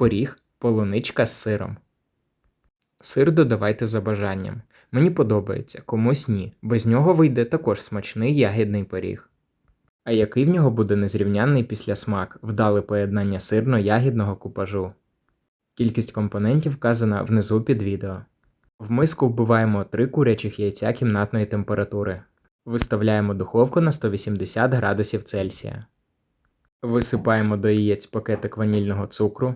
Поріг, полуничка з сиром. Сир додавайте за бажанням. Мені подобається, комусь ні. Без нього вийде також смачний ягідний пиріг. А який в нього буде незрівнянний післясмак, вдале поєднання сирно-ягідного купажу. Кількість компонентів вказана внизу під відео. В миску вбиваємо 3 курячих яйця кімнатної температури. Виставляємо духовку на 180 градусів Цельсія. Висипаємо до яєць пакетик ванільного цукру.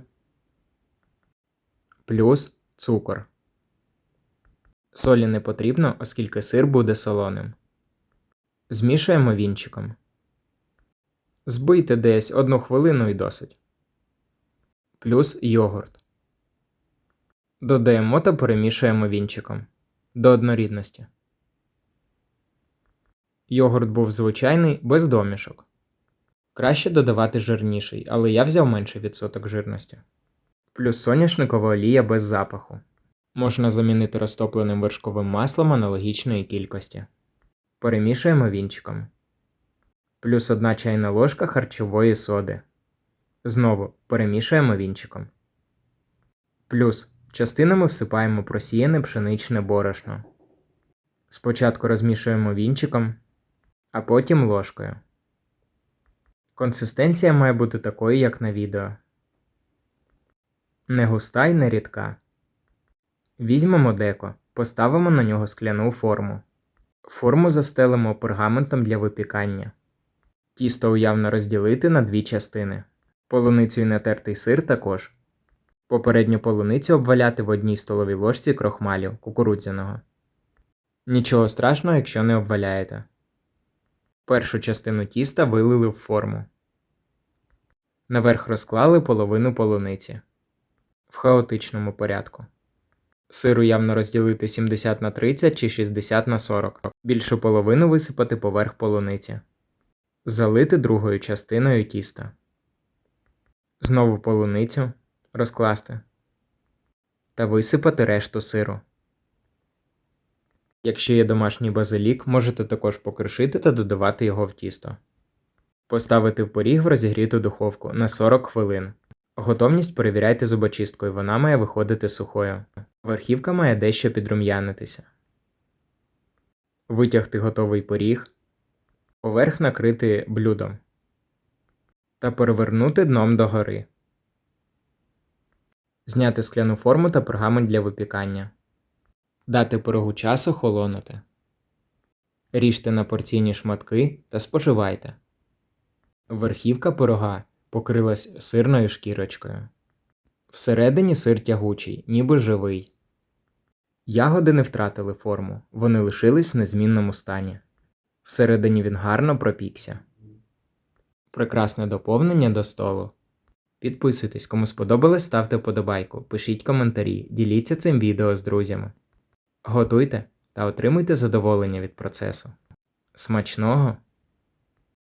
Плюс цукор. Солі не потрібно, оскільки сир буде солоним. Змішуємо вінчиком. Збийте десь одну хвилину і досить. Плюс йогурт. Додаємо та перемішуємо вінчиком до однорідності. Йогурт був звичайний без домішок. Краще додавати жирніший, але я взяв менший відсоток жирності. Плюс соняшникова олія без запаху. Можна замінити розтопленим вершковим маслом аналогічної кількості. Перемішуємо вінчиком. Плюс 1 чайна ложка харчової соди. Знову перемішуємо вінчиком. Плюс частинами всипаємо просіяне пшеничне борошно. Спочатку розмішуємо вінчиком, а потім ложкою. Консистенція має бути такою, як на відео. Не густа й не рідка. Візьмемо деко, поставимо на нього скляну форму. Форму застелимо пергаментом для випікання. Тісто уявно розділити на дві частини. Полуницю і натертий сир також. Попередню полуницю обваляти в одній столовій ложці крохмалю кукурудзяного. Нічого страшного, якщо не обваляєте. Першу частину тіста вилили в форму. Наверх розклали половину полуниці в хаотичному порядку. Сир уявно розділити 70 на 30 чи 60 на 40. Більшу половину висипати поверх полуниці. Залити другою частиною тіста. Знову полуницю розкласти. Та висипати решту сиру. Якщо є домашній базилік, можете також покришити та додавати його в тісто. Поставити в поріг в розігріту духовку на 40 хвилин. Готовність перевіряйте зубочисткою, вона має виходити сухою. Верхівка має дещо підрум'янитися. Витягти готовий поріг. Поверх накрити блюдом. Та перевернути дном догори. Зняти скляну форму та пергамент для випікання. Дати пирогу час охолонути. Ріжте на порційні шматки та споживайте. Верхівка пирога покрилась сирною шкірочкою. Всередині сир тягучий, ніби живий. Ягоди не втратили форму, вони лишились в незмінному стані. Всередині він гарно пропікся. Прекрасне доповнення до столу. Підписуйтесь, кому сподобалось, ставте вподобайку, пишіть коментарі, діліться цим відео з друзями. Готуйте та отримуйте задоволення від процесу. Смачного!